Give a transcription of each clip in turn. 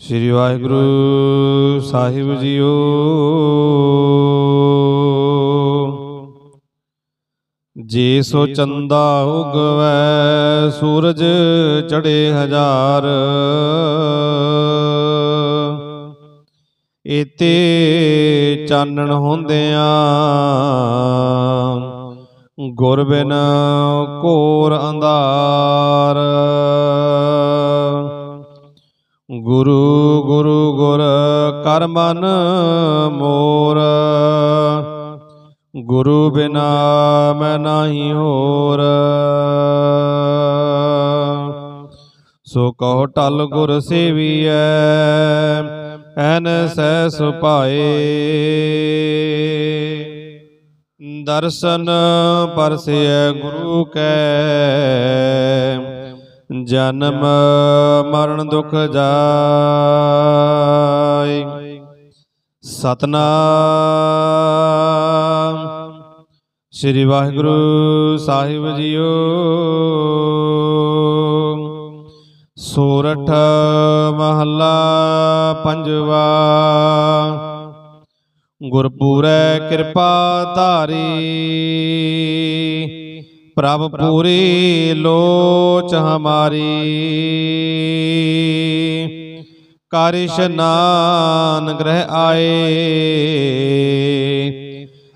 ਸ੍ਰੀ ਵਾਹਿਗੁਰੂ ਸਾਹਿਬ ਜੀਓ। ਜੇ ਸੋ ਚੰਦਾ ਉਗਵੈ, ਸੂਰਜ ਚੜੇ ਹਜ਼ਾਰ। ਏਤੇ ਚਾਨਣ ਹੁੰਦਿਆਂ ਗੁਰ ਬਿਨ ਘੋਰ ਅੰਧਾਰ। ਗੁਰੂ ਗੁਰੂ ਗੁਰ ਕਰ ਮਨ ਮੋਰ। ਗੁਰੂ ਬਿਨਾ ਮੈਂ ਨਹੀਂ ਹੋਰ। ਸੋ ਕਹੋ ਟਲ ਗੁਰ ਸੇਵੀਐ, ਐਨ ਸਹਿ ਸੁਭਾਏ। ਦਰਸ਼ਨ ਪਰਸਿਐ ਗੁਰੂ ਕੈ ਜਨਮ ਮਰਨ ਦੁਖ ਜਾਏ। ਸਤਨਾਮ। ਸ੍ਰੀ ਵਾਹਿਗੁਰੂ ਸਾਹਿਬ ਜੀਓ। ਸੋਰਠ ਮਹੱਲਾ ਪੰਜਵਾ। ਗੁਰਪੂਰੈ ਕਿਰਪਾ ਧਾਰੀ। ਪ੍ਰਭ ਪੂਰੀ ਲੋਚ ਹਮਾਰੀ। ਕਰ ਇਸ਼ਨਾਨ ਗ੍ਰਹਿ ਆਏ।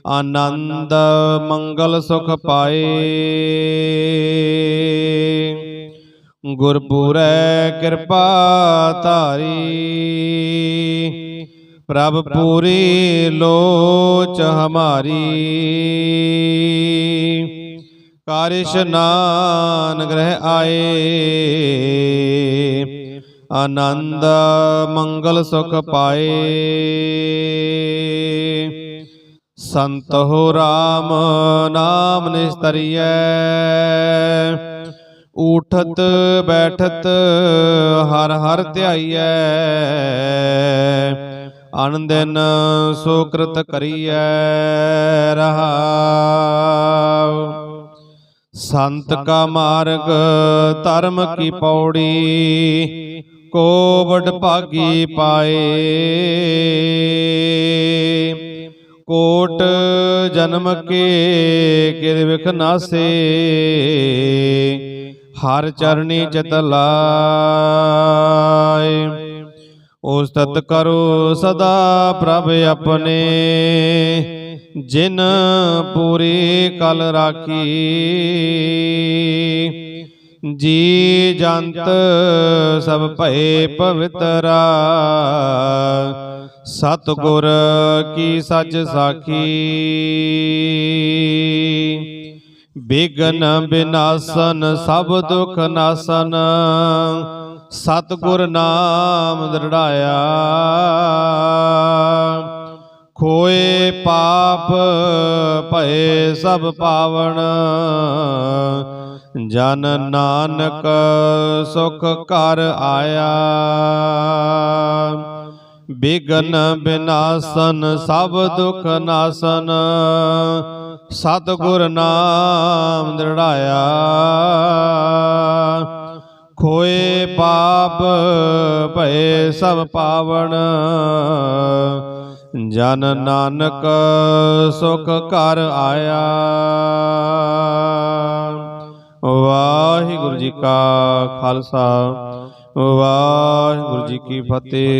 ਆਨੰਦ ਮੰਗਲ ਸੁਖ ਪਾਏ। ਗੁਰਪੂਰੈ ਕਿਰਪਾ ਧਾਰੀ। ਪ੍ਰਭ ਪੂਰੀ ਲੋਚ ਹਮਾਰੀ। ਕਰ ਇਸ਼ਨਾਨ ਗ੍ਰਹਿ ਆਏ। ਆਨੰਦ ਮੰਗਲ ਸੁਖ ਪਾਏ। ਸੰਤ ਹੋ RAM ਨਾਮ ਨਿਸਤਰੀਐ। ਉਠਤ ਬੈਠਤ ਹਰ ਹਰ ਧਿਆਈਐ। ਅਨ ਦਿਨ ਸੁਕ੍ਰਿਤ ਕਰੀਐ ਰਹਾਉ। ਸੰਤ ਕਾ ਮਾਰਗ ਧਰਮ ਕੀ ਪੌੜੀ ਕੋ ਵਡ ਭਾਗੀ ਪਾਏ। ਕੋਟ ਜਨਮ ਕੇ ਕਿਰ ਵਿਖ ਨਾਸੇ। ਹਰ ਚਰਣੀ ਚਿਤ ਲਾਏ। ਉਸਤਤ ਕਰੋ ਸਦਾ ਪ੍ਰਭ ਆਪਣੇ। ਜਿਨ ਪੂਰੀ ਕਲ ਰਾਖੀ। ਜੀ ਜੰਤ ਸਭ ਭਏ ਪਵਿੱਤਰਾ। ਸਤਿਗੁਰ ਕੀ ਸੱਚ ਸਾਖੀ। ਬਿਗਨ ਬਿਨਾਸਨ ਸਭ ਦੁਖ ਨਾਸਨ। ਸਤਿਗੁਰ ਨਾਮ ਦਰੜਾਇਆ। ਹੋਏ ਪਾਪ ਭਏ ਸਭ ਪਾਵਨ ਜਨ ਨਾਨਕ ਸੁਖ ਕਰ ਆਇਆ। ਬਿਗਨ ਬਿਨਾਸਨ, ਸਭ ਦੁਖ ਨਾਸਨ। ਸਤਿਗੁਰ ਨਾਮ ਦ੍ਰਿੜਾਇਆ। ਪਾਪ ਭਏ ਸਭ ਪਾਵਨ ਜਨ ਨਾਨਕ ਸੁਖ ਘਰ ਆਇਆ। ਵਾਹਿਗੁਰੂ ਜੀ ਕਾ ਖਾਲਸਾ। ਵਾਹਿਗੁਰੂ ਜੀ ਕੀ ਫਤਿਹ।